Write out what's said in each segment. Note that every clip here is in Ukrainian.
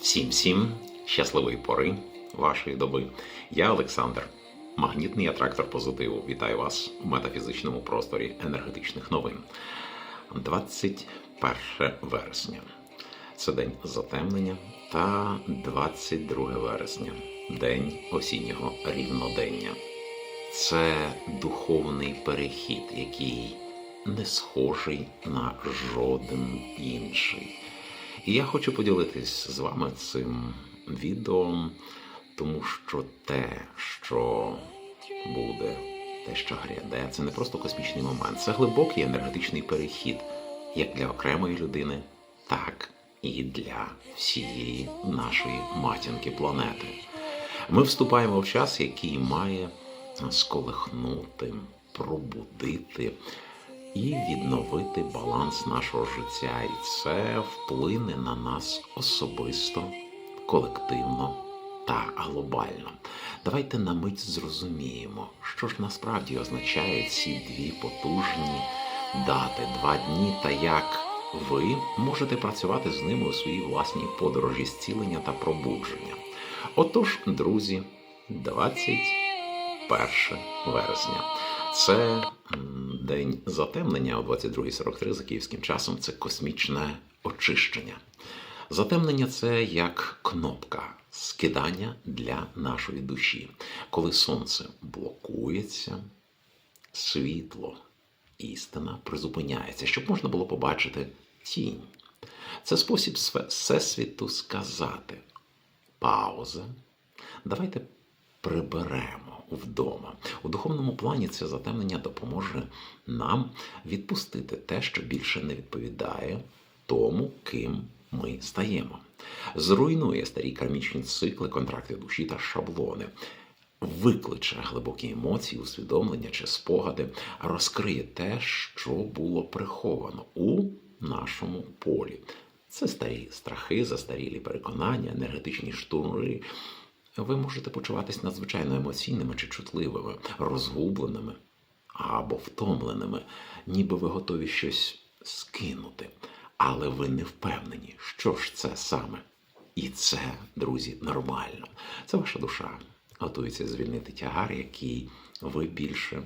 Всім всім щасливої пори вашої доби. Я Олександр, магнітний атрактор позитиву. Вітаю вас у метафізичному просторі енергетичних новин. 21 вересня. Це день затемнення та 22 вересня, день осіннього рівнодення. Це духовний перехід, який не схожий на жоден інший. І я хочу поділитись з вами цим відео, тому що те, що буде, те, що гряде, це не просто космічний момент, це глибокий енергетичний перехід, як для окремої людини, так і для всієї нашої матінки планети. Ми вступаємо в час, який має сколихнути, пробудити і відновити баланс нашого життя. І це вплине на нас особисто, колективно та глобально. Давайте на мить зрозуміємо, що ж насправді означають ці дві потужні дати, два дні, та як ви можете працювати з ними у своїй власній подорожі зцілення та пробудження. Отож, друзі, 21 вересня. Це день затемнення о 22.43 за київським часом. Це космічне очищення. Затемнення це як кнопка скидання для нашої душі. Коли сонце блокується, світло, істина призупиняється, щоб можна було побачити тінь. Це спосіб всесвіту сказати пауза. Давайте приберемо вдома. У духовному плані це затемнення допоможе нам відпустити те, що більше не відповідає тому, ким ми стаємо. Зруйнує старі кармічні цикли, контракти душі та шаблони. Викличе глибокі емоції, усвідомлення чи спогади, розкриє те, що було приховано у нашому полі. Це старі страхи, застарілі переконання, енергетичні штурми. Ви можете почуватись надзвичайно емоційними чи чутливими, розгубленими або втомленими, ніби ви готові щось скинути, але ви не впевнені, що ж це саме. І це, друзі, нормально. Це ваша душа готується звільнити тягар, який ви більше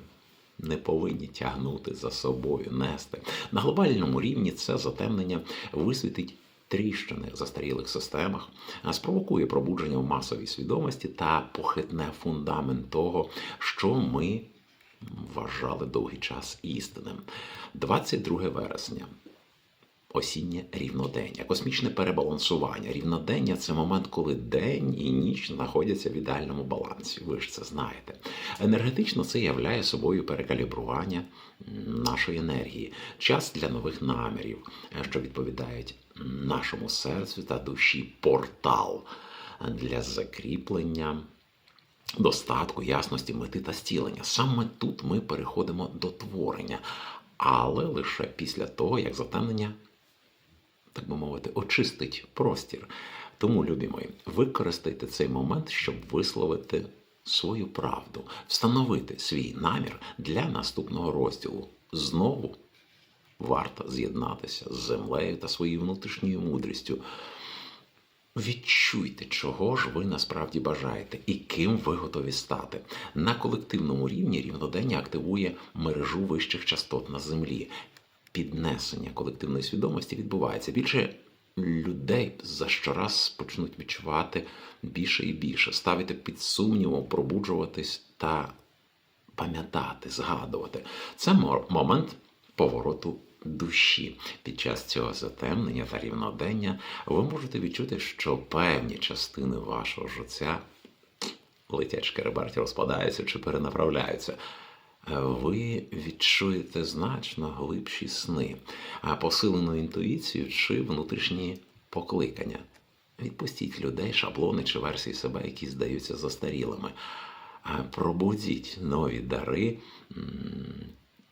не повинні тягнути за собою, нести. На глобальному рівні це затемнення висвітить тріщини в застарілих системах, спровокує пробудження в масовій свідомості та похитне фундамент того, що ми вважали довгий час істинним. 22 вересня. Осіннє рівнодення, космічне перебалансування. Рівнодення це момент, коли день і ніч знаходяться в ідеальному балансі. Ви ж це знаєте. Енергетично це являє собою перекалібрування нашої енергії, час для нових намірів, е, що відповідають нашому серцю та душі, портал для закріплення достатку, ясності, мети та стілення. Саме тут ми переходимо до творення, але лише після того, як затемнення так би мовити, очистить простір. Тому, любі мої, використайте цей момент, щоб висловити свою правду, встановити свій намір для наступного розділу. Знову варто з'єднатися з землею та своєю внутрішньою мудрістю. Відчуйте, чого ж ви насправді бажаєте і ким ви готові стати. На колективному рівні рівнодення активує мережу вищих частот на землі. Піднесення колективної свідомості відбувається. Більше людей за щораз почнуть відчувати більше і більше, ставити під сумнівом, пробуджуватись та пам'ятати, згадувати. Це мо- момент повороту душі. Під час цього затемнення та рівнодення ви можете відчути, що певні частини вашого життя летять шкереберті, розпадаються чи перенаправляються. Ви відчуєте значно глибші сни, а посилену інтуїцію чи внутрішні покликання. Відпустіть людей, шаблони чи версії себе, які здаються застарілими. Пробудіть нові дари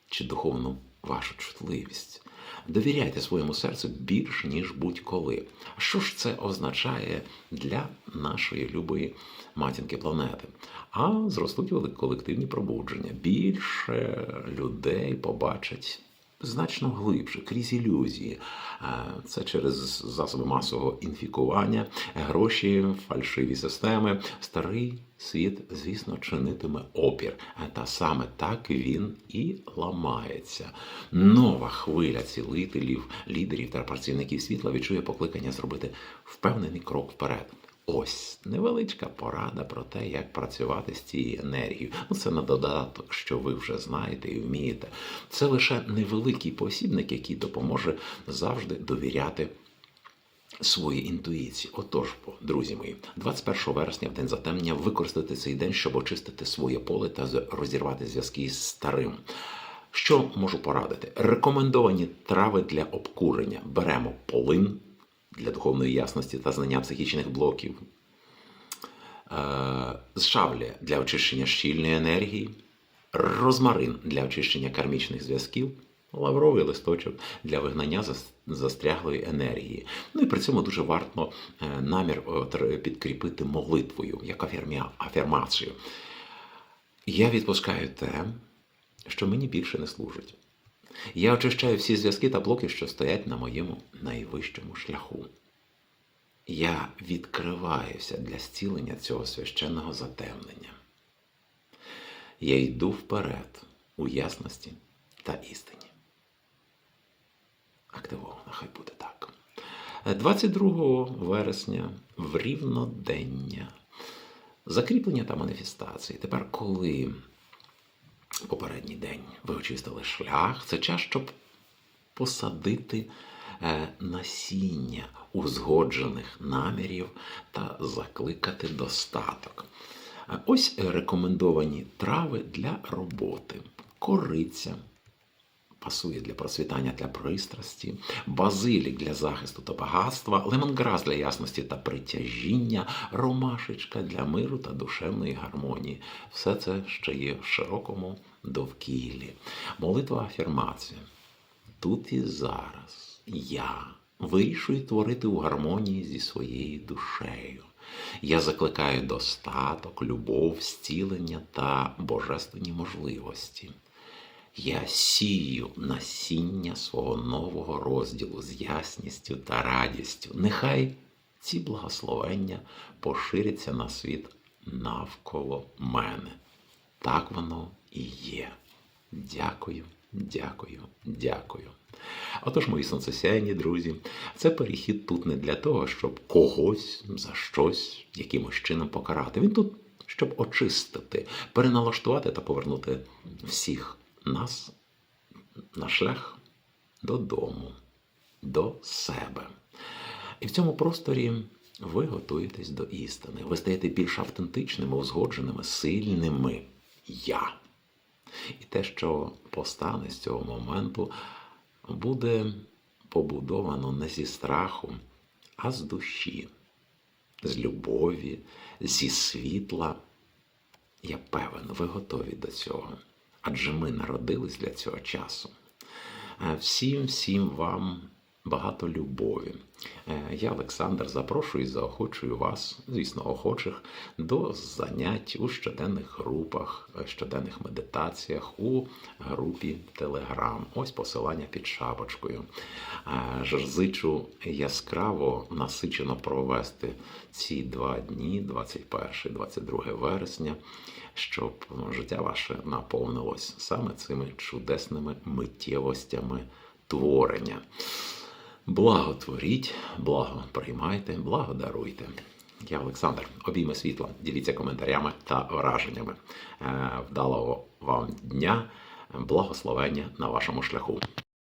чи духовну вашу чутливість. Довіряйте своєму серцю більш ніж будь-коли. Що ж це означає для нашої любої матінки планети? А зростуть колективні пробудження. Більше людей побачать значно глибше, крізь ілюзії. Е, Це через засоби масового інфікування, гроші, фальшиві системи. Старий світ, звісно, чинитиме опір. Та саме так він і ламається. Нова хвиля цілителів, лідерів та працівників світла відчує покликання зробити впевнений крок вперед. Ось невеличка порада про те, як працювати з цією енергією. Ну, це на додаток, що ви вже знаєте і вмієте. Це лише невеликий посібник, який допоможе завжди довіряти своїй інтуїції. Отож, друзі мої, 21 вересня, в день затемнення, використати цей день, щоб очистити своє поле та розірвати зв'язки з старим. Що можу порадити? Рекомендовані трави для обкурення. Беремо полин для духовної ясності та знання психічних блоків, е, зшавлія для очищення щільної енергії, розмарин для очищення кармічних зв'язків, лавровий листочок для вигнання застряглої енергії. Ну і при цьому дуже варто е, намір е, підкріпити молитвою, як афірмацію. Я відпускаю те, що мені більше не служить. Я очищаю всі зв'язки та блоки, що стоять на моєму найвищому шляху. Я відкриваюся для зцілення цього священного затемнення. Я йду вперед у ясності та істині. Активовано, хай буде так. 22 вересня в рівнодення. Закріплення та маніфестації. Тепер, коли попередній день ви очистили шлях, це час, щоб посадити е, насіння узгоджених намірів та закликати достаток. Е, Ось рекомендовані трави для роботи: кориця. Пасує для процвітання для пристрасті, базилік для захисту та багатства, лемонграс для ясності та притяжіння, ромашечка для миру та душевної гармонії. Все це ще є в широкому довкіллі. Молитва афірмація. Тут і зараз я вирішую творити у гармонії зі своєю душею. Я закликаю достаток, любов, зцілення та божественні можливості. Я сію насіння свого нового розділу з ясністю та радістю. Нехай ці благословення поширяться на світ навколо мене. Так воно і є. Дякую, дякую, дякую. Отож, мої сонцесяйні друзі, це перехід тут не для того, щоб когось за щось якимось чином покарати. Він тут, щоб очистити, переналаштувати та повернути всіх нас на шлях додому, до себе. І в цьому просторі ви готуєтесь до істини. Ви стаєте більш автентичними, узгодженими, сильними я. І те, що постане з цього моменту, буде побудовано не зі страху, а з душі, з любові, зі світла. Я певен, ви готові до цього. Адже ми народились для цього часу. Е, Всім, всім вам багато любові. Е, Я, Олександр, запрошую і заохочую вас, звісно, охочих, до занять у щоденних групах, е, щоденних медитаціях у групі Телеграм. Ось посилання під шапочкою. Е, ж Зичу яскраво насичено провести ці два дні, 21 22 вересня, щоб ну, життя ваше наповнилось саме цими чудесними миттєвостями творення. Благо творіть, благо приймайте, благо даруйте. Я Олександр. Обійми світла. Діліться коментарями та враженнями. Е, Вдалого вам дня, благословення на вашому шляху.